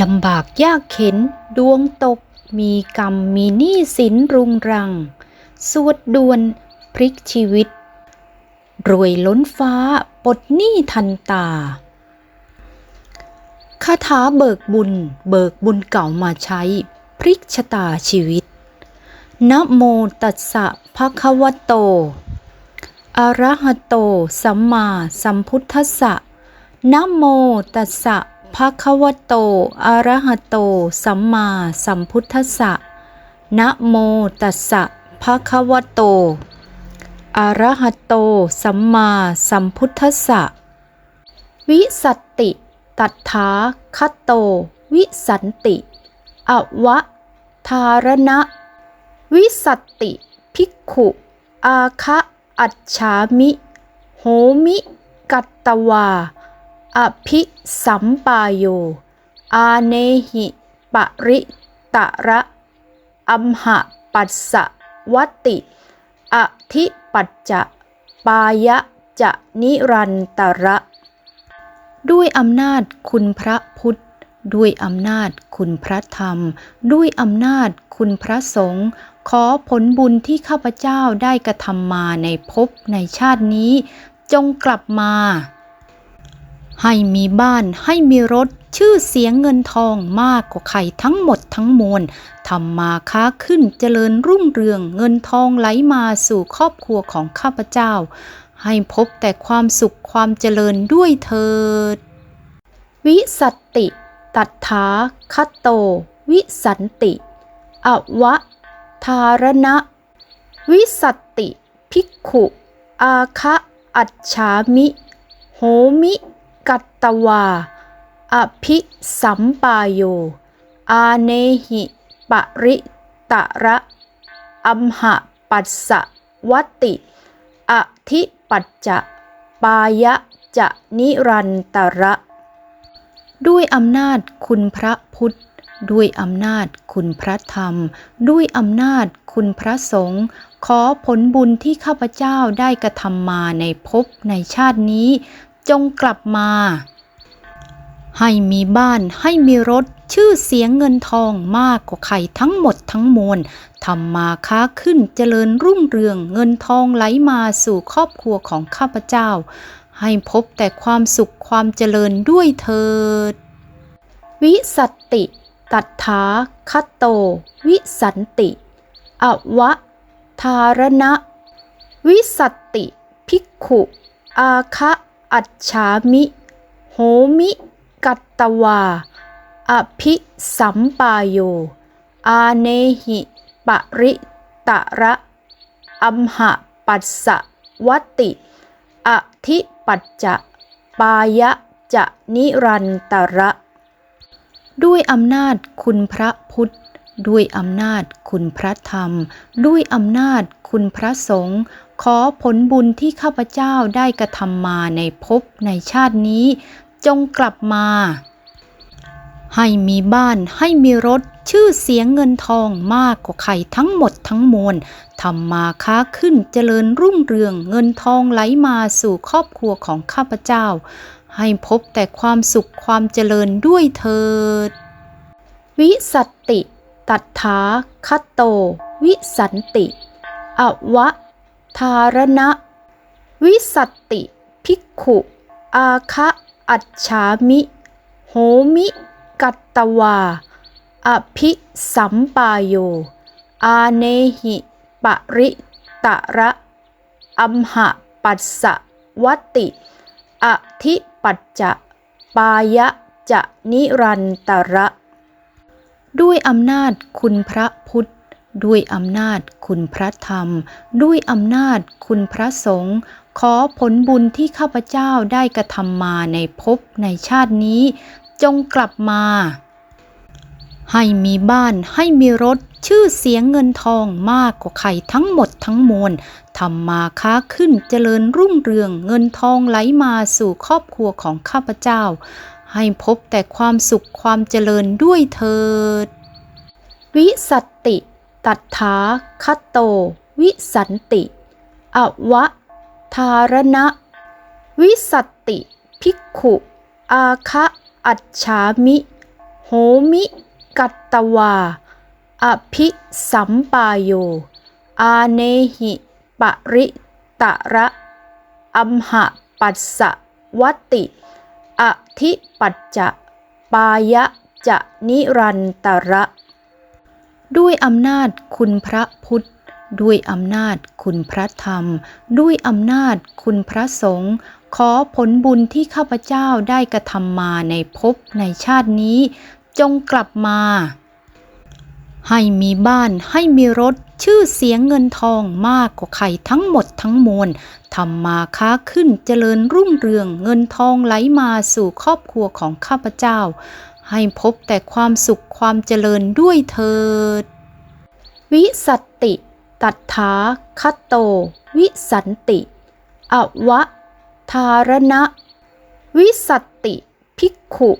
ลำบากยากเข็นดวงตก มีกรรมมีหนี้สินรุงรัง สวดดวนพลิกชีวิต รวยล้นฟ้าปลดหนี้ทันตาคาถาเบิกบุญ เบิกบุญเก่ามาใช้ พลิกชะตาชีวิต นะโมตัสสะภะคะวะโต อะระหะโต สัมมาสัมพุทธัสสะนะโมตัสสะ ภะคะวะโตอะระหะโต สัมมาสัมพุทธัสสะนะโมตัสสะภะคะวะโตอะระหะโต สัมมาสัมพุทธัสสะวิสติ ตัทธาคโต วิสันติอวะทารณะ วิสตติภิกขุ อาคะอัจฉามิ โหมิ กัตตวา อภิสัมปายโย อาเนหิปริตะระอัมหะปัสสะวติอธิปัจจะ ปายะจะนิรันตระ ด้วยอำนาจคุณพระพุทธ ด้วยอำนาจคุณพระธรรม ด้วยอำนาจคุณพระสงฆ์ขอผลบุญที่ข้าพเจ้าได้กระทำมาในภพในชาตินี้ จงกลับมา ให้มีบ้านให้มีรถชื่อเสียงเงินทองมากกว่าใครทั้งหมดทั้งมวลทำมาค้าขึ้นเจริญรุ่งเรืองเงินทองไหลมาสู่ครอบครัวของข้าพเจ้า ให้พบแต่ความสุขความเจริญด้วยเถิด วิสัตติ ตัทธาคตโต วิสันติ อวะ ทารณะ วิสัตติ ภิกขุ อาคะอัจฉามิ โหมิ กัตตวา อภิสัมปายโย อาเนหิปริตะระอัมหะปัสสะวติอธิปัจจะปายะจะนิรันตระ ด้วยอำนาจคุณพระพุทธ ด้วยอำนาจคุณพระธรรม ด้วยอำนาจคุณพระสงฆ์ขอผลบุญที่ข้าพเจ้าได้กระทำมาในภพในชาตินี้ จงกลับมา ให้มีบ้านให้มีรถชื่อเสียงเงินทองมากกว่าใครทั้งหมดทั้งมวลทำมาค้าขึ้นเจริญรุ่งเรืองเงินทองไหลมาสู่ครอบครัวของข้าพเจ้า ให้พบแต่ความสุขความเจริญด้วยเถิด วิสัตติ ตัทธาคัตโต วิสันติ อวะทารณะ วิสัตติ ภิกขุ อาคะ อัจฉามิ โหมิ กัตตวา อภิสัมปายโย อาเนหิปริตะระอัมหะปัสสะวติ อธิปัจจะปายะจะนิรันตระ ด้วยอำนาจคุณพระพุทธ ด้วยอำนาจคุณพระธรรม ด้วยอำนาจคุณพระสงฆ์ ขอผลบุญที่ข้าพเจ้าได้กระทำมาในภพในชาตินี้ จงกลับมา ให้มีบ้านให้มีรถชื่อเสียงเงินทองมากกว่าใครทั้งหมดทั้งมวลทำมาค้าขึ้นเจริญรุ่งเรืองเงินทองไหลมาสู่ครอบครัวของข้าพเจ้า ให้พบแต่ความสุขความเจริญด้วยเถิด วิสัตติ ตัทธาคัตโต วิสันติ อวะ ทารณะ วิสติ ภิกขุ อาคะอัจฉามิ โหมิ กัตตวา อภิสัมปายโย อาเนหิปริตะระอัมหะปัสสะวติอธิปัจจะปายะจะนิรันตระ ด้วยอำนาจคุณพระพุทธ ด้วยอำนาจคุณพระธรรม ด้วยอำนาจคุณพระสงฆ์ขอผลบุญที่ข้าพเจ้าได้กระทำมาในภพในชาตินี้ จงกลับมา ให้มีบ้านให้มีรถชื่อเสียงเงินทองมากกว่าใครทั้งหมดทั้งมวลทำมาค้าขึ้นเจริญรุ่งเรืองเงินทองไหลมาสู่ครอบครัวของข้าพเจ้า ให้พบแต่ความสุขความเจริญด้วยเถิด วิสัต ตัทธาคัตโต วิสันติ อวะทารณะ วิสติ ภิกขุ อาคะอัจฉามิ โหมิ กัตตวา อภิสัมปายโย อาเนหิปริตะระอัมหะปัสสะวัตติอธิปัจจะ ปายะจะนิรันตระ ด้วยอำนาจคุณพระพุทธ ด้วยอำนาจคุณพระธรรม ด้วยอำนาจคุณพระสงฆ์ขอผลบุญที่ข้าพเจ้าได้กระทำมาในภพในชาตินี้ จงกลับมา ให้มีบ้านให้มีรถชื่อเสียงเงินทองมากกว่าใครทั้งหมดทั้งมวลทำมาค้าขึ้นเจริญรุ่งเรืองเงินทองไหลมาสู่ครอบครัวของข้าพเจ้า ให้พบแต่ความสุขความเจริญด้วยเถิด วิสัตติ ตัทธาคัตโต วิสันติ อวะทารณะ วิสัตติ ภิกขุ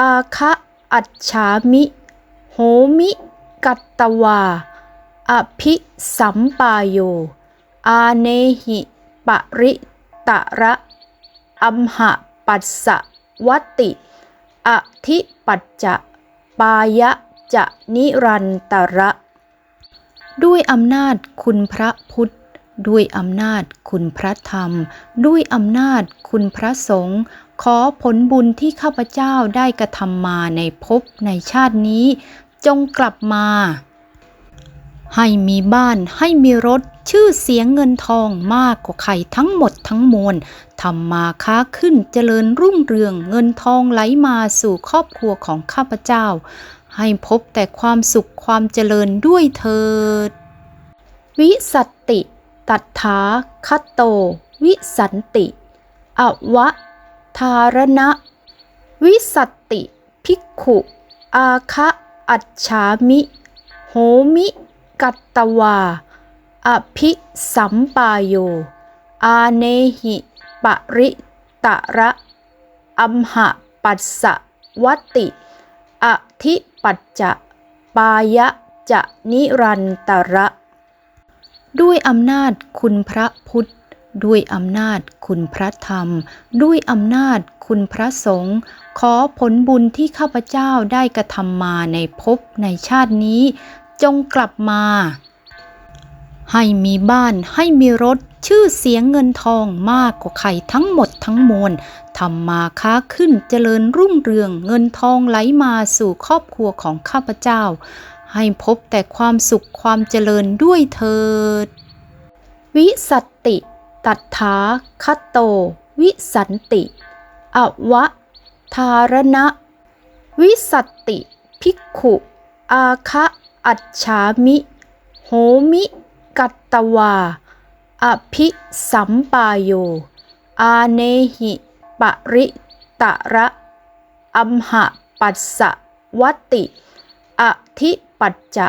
อาคะอัจฉามิ โหมิ กัตตวา อภิสัมปายโย อาเนหิปริตระอัมหะปัสสะวติ อธิปัจจะปายะจะนิรันตระ ด้วยอำนาจคุณพระพุทธ ด้วยอำนาจคุณพระธรรม ด้วยอำนาจคุณพระสงฆ์ขอผลบุญที่ข้าพเจ้าได้กระทำมาในภพในชาตินี้ จงกลับมา ให้มีบ้านให้มีรถชื่อเสียงเงินทองมากกว่าใครทั้งหมดทั้งมวลทำมาค้าขึ้นเจริญรุ่งเรืองเงินทองไหลมาสู่ครอบครัวของข้าพเจ้า ให้พบแต่ความสุขความเจริญด้วยเถิด วิสัตติ ตัทธาคัตโต วิสันติ อวะทารณะ วิสัตติ ภิกขุ อาคะอัจฉามิ โหมิ กัตตวา อภิสัมปายโย อาเนหิปริตะระอัมหะปัสสะวัตติอธิปัจจะ ปายะจะนิรันตระ ด้วยอำนาจคุณพระพุทธ ด้วยอำนาจคุณพระธรรม ด้วยอำนาจคุณพระสงฆ์ขอผลบุญที่ข้าพเจ้าได้กระทำมาในภพในชาตินี้ จงกลับมา ให้มีบ้านให้มีรถชื่อเสียงเงินทองมากกว่าใครทั้งหมดทั้งมวลทำมาค้าขึ้นเจริญรุ่งเรืองเงินทองไหลมาสู่ครอบครัวของข้าพเจ้า ให้พบแต่ความสุขความเจริญด้วยเถิด วิสัตติ ตัทธาคัตโต วิสันติ อวะ ทารณะ วิสัตติ ภิกขุ อาคะ อัจฉามิ โหมิ กัตตวา อภิสัมปายโย อาเนหิปริตะระอัมหะปัสสะวัตติอธิปัจจะ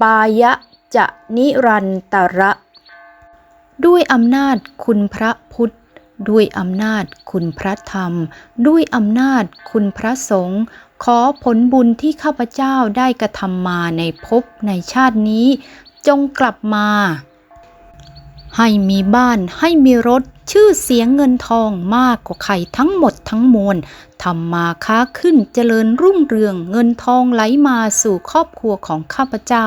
ปายะจะนิรันตระ ด้วยอำนาจคุณพระพุทธ ด้วยอำนาจคุณพระธรรม ด้วยอำนาจคุณพระสงฆ์ขอผลบุญที่ข้าพเจ้าได้กระทำมาในภพในชาตินี้ จงกลับมา ให้มีบ้านให้มีรถชื่อเสียงเงินทองมากกว่าใครทั้งหมดทั้งมวลทำมาค้าขึ้นเจริญรุ่งเรืองเงินทองไหลมาสู่ครอบครัวของข้าพเจ้า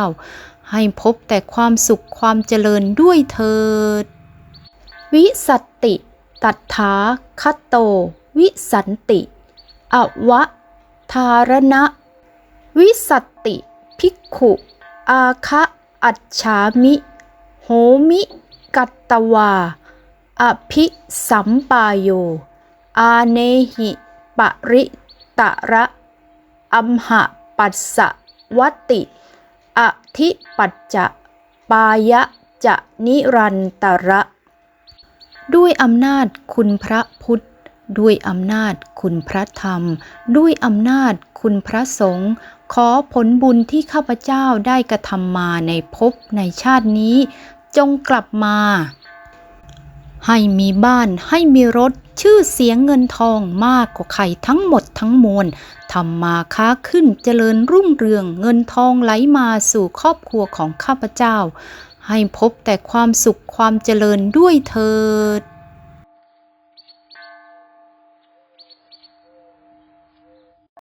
ให้พบแต่ความสุขความเจริญด้วยเถิด วิสัตติ ตัทธาคัตโต วิสันติ อวะทารณะ วิสติ ภิกขุ อาคะอัจฉามิ โหมิ กัตตวา อภิสัมปายโย อาเนหิปริตะระอัมหะปัสสะวัตติ อธิปัจจะ ปายะจะนิรันตระ ด้วยอำนาจคุณพระพุทธ ด้วยอำนาจคุณพระธรรม ด้วยอำนาจคุณพระสงฆ์ขอผลบุญที่ข้าพเจ้าได้กระทำมาในภพในชาตินี้ จงกลับมา ให้มีบ้านให้มีรถชื่อเสียงเงินทองมากกว่าใครทั้งหมดทั้งมวลทำมาค้าขึ้นเจริญรุ่งเรืองเงินทองไหลมาสู่ครอบครัวของข้าพเจ้า ให้พบแต่ความสุขความเจริญด้วยเถิด